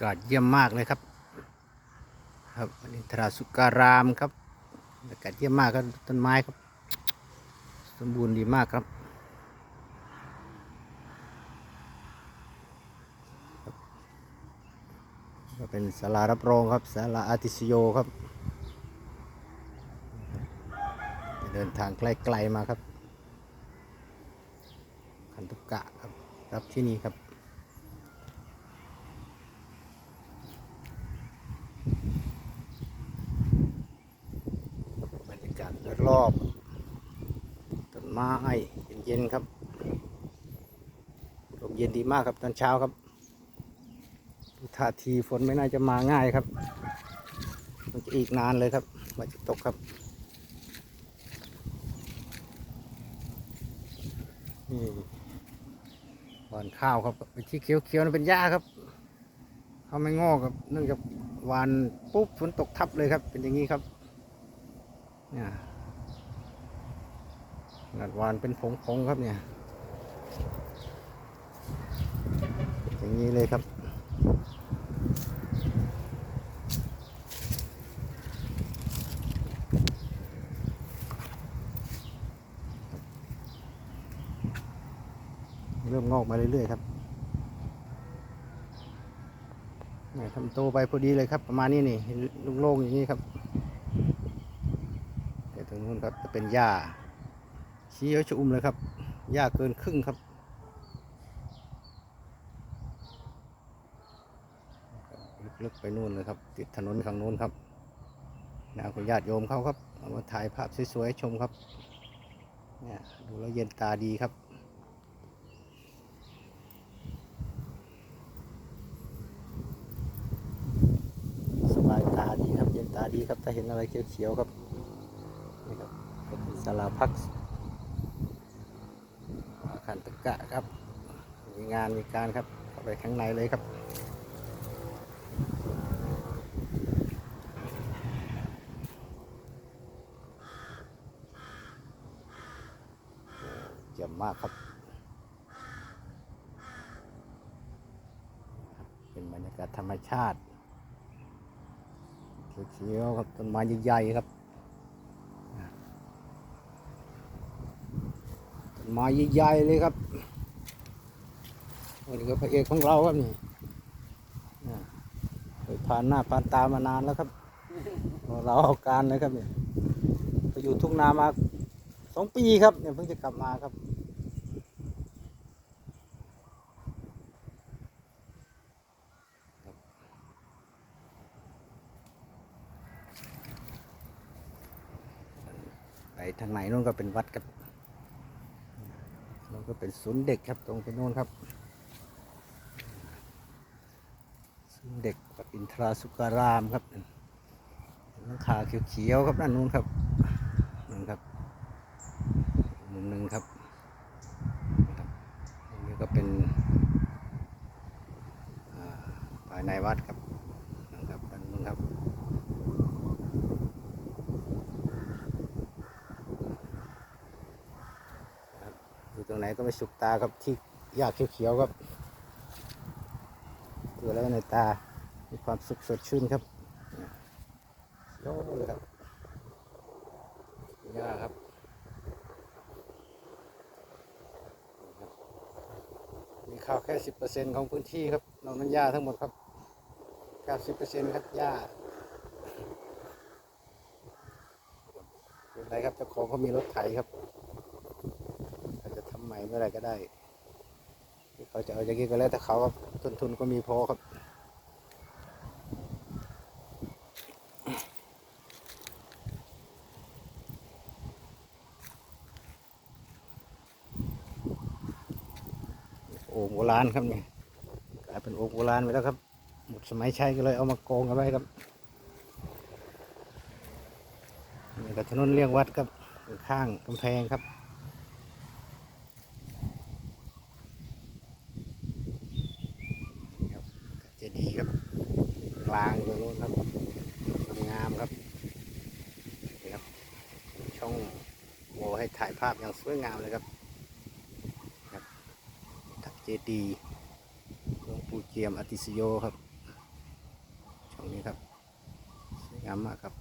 ากาศเยี่ยมมากเลยครับ ครับอันทราสุการามครับบรรยากาศเยี่ยมมากครับต้นไม้ครับ สมบูรณ์ดีมากครับ ก็เป็นศาลารับรองครับศาลาอาติสโยครับ เดินทางไกลๆมาครับ คันตุกะครับ รับที่นี่ครับ บรรยากาศ รอบต้นไม้เย็นๆครับลมเย็นดีมากครับตอนเช้าครับท่าทีฝนไม่น่าจะมาง่ายครับ มันจะอีกนานเลยครับว่าจะตกครับนี่หวานข้าวครับไอ้ที่เขียวๆนั่นเป็นหญ้าครับเขาไม่งอกครับ เนื่องจากหวานปุ๊บฝนตกทับเลยครับ เป็นอย่างนี้ครับเนี่ย ขนาดหวานเป็นผงๆครับเนี่ย อย่างนี้เลยครับเริ่มงอกมาเรื่อยๆครับทำโตไปพอดีเลยครับ ประมาณนี้นี่โล่งๆอย่างนี้ครับเดี๋ยวตรงนู้นครับจะเป็นหญ้า ชี้เขาชะอุ่มเลยครับหญ้าเกินครึ่งครับ ลึกๆไปนู่นเลยครับ ติดถนนข้างนู้นครับนาคุณญาติโยมเขาครับเอามาถ่ายภาพสวยๆชมครับเนี่ยดูแล้วเย็นตาดีครับสบายตาดีครับ เย็นตาดีครับถ้าเห็นอะไรเขียวๆครับนี่ครับเป็นศาลาพัก อาคารตะกะครับ มีงานมีการครับเข้าไปข้างในเลยครับเยี่ยมมากครับ เป็นบรรยากาศธรรมชาติเขียวๆครับต้นไม้ใหญ่ๆครับ ไม้ใหญ่ๆเลยครับนี่ก็พระเอกของเราครับนี่เคยผ่านหน้าผ่านตามานานแล้วครับ เราเอาการเลยครับเนี่ยไปอยู่ทุ่งนามาสองปีครับเนี่ยเพิ่งจะกลับมาครับไปทางไหนนู่นก็เป็นวัดครับนู่น ก็เป็นศูนย์เด็กครับตรงไปโนู่นครับศูนย์เด็กวัดอินทราสุการามครับหลังคาเขียวๆครับด้านนู้นครับนั่นครับมุมหนึ่งครับนะครับอันนี้ก็เป็นภายในวัดครับนั่นครับด้านนู้นครับ อยู่ตรงไหนก็ไม่สุกตาครับที่หญ้าเขียวๆครับดูแล้วในตา มีความสุขสดชื่นครับโยกเลยครับหญ้าครับมีข้าวแค่สิบเปอร์เซ็นของพื้นที่ครับนอกนั้นหญ้าทั้งหมดครับเก้าสิบเปอร์เซ็นครับหญ้าเป็นไรครับเจ้าของเขามีรถไถครับ เขาจะทำใหม่ เมื่อไรก็ได้เขาจะเอาอย่างนี้ก็แล้วแต่เขาครับต้นทุนก็มีพอครับโอ่งโบราณครับเนี่ยกลายเป็นโอ่งโบราณไปแล้วครับหมดสมัยใช้ก็เลยเอามากองกันไว้ครับนี่ก็ถนนเลี่ยงวัดครับข้างกำแพงครับ ภาพอย่างสวยงามเลยครับทักเจดีหลวงปู่เจียมอติสโยครับช่องนี้ครับสวยงามมากครับ